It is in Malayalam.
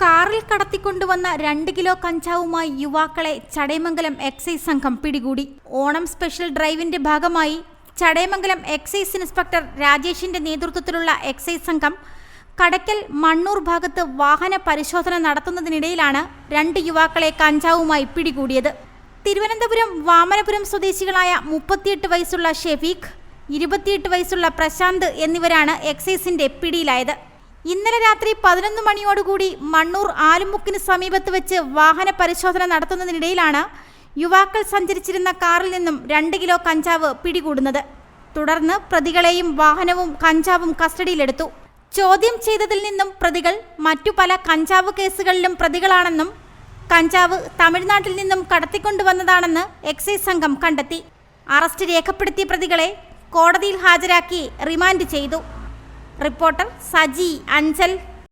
കാറിൽ കടത്തിക്കൊണ്ടുവന്ന രണ്ട് കിലോ കഞ്ചാവുമായി യുവാക്കളെ ചടയമംഗലം എക്സൈസ് സംഘം പിടികൂടി. ഓണം സ്പെഷ്യൽ ഡ്രൈവിന്റെ ഭാഗമായി ചടയമംഗലം എക്സൈസ് ഇൻസ്പെക്ടർ രാജേഷിന്റെ നേതൃത്വത്തിലുള്ള എക്സൈസ് സംഘം കടയ്ക്കൽ മണ്ണൂർ ഭാഗത്ത് വാഹന പരിശോധന നടത്തുന്നതിനിടയിലാണ് രണ്ട് യുവാക്കളെ കഞ്ചാവുമായി പിടികൂടിയത്. തിരുവനന്തപുരം വാമനപുരം സ്വദേശികളായ മുപ്പത്തിയെട്ട് വയസ്സുള്ള ഷെഫീഖ് ഇരുപത്തിയെട്ട് വയസ്സുള്ള പ്രശാന്ത് എന്നിവരാണ് എക്സൈസിന്റെ പിടിയിലായത്. ഇന്നലെ രാത്രി പതിനൊന്ന് മണിയോടുകൂടി മണ്ണൂർ ആലുമുക്കിന് സമീപത്ത് വെച്ച് വാഹന പരിശോധന നടത്തുന്നതിനിടയിലാണ് യുവാക്കൾ സഞ്ചരിച്ചിരുന്ന കാറിൽ നിന്നും രണ്ട് കിലോ കഞ്ചാവ് പിടികൂടുന്നത്. തുടർന്ന് പ്രതികളെയും വാഹനവും കഞ്ചാവും കസ്റ്റഡിയിലെടുത്തു. ചോദ്യം ചെയ്തതിൽ നിന്നും പ്രതികൾ മറ്റു പല കഞ്ചാവ് കേസുകളിലും പ്രതികളാണെന്നും കഞ്ചാവ് തമിഴ്നാട്ടിൽ നിന്നും കടത്തിക്കൊണ്ടുവന്നതാണെന്ന് എക്സൈസ് സംഘം കണ്ടെത്തി. അറസ്റ്റ് രേഖപ്പെടുത്തിയ പ്രതികളെ കോടതിയിൽ ഹാജരാക്കി റിമാൻഡ് ചെയ്തു. റിപ്പോർട്ടർ സജി അഞ്ചൽ.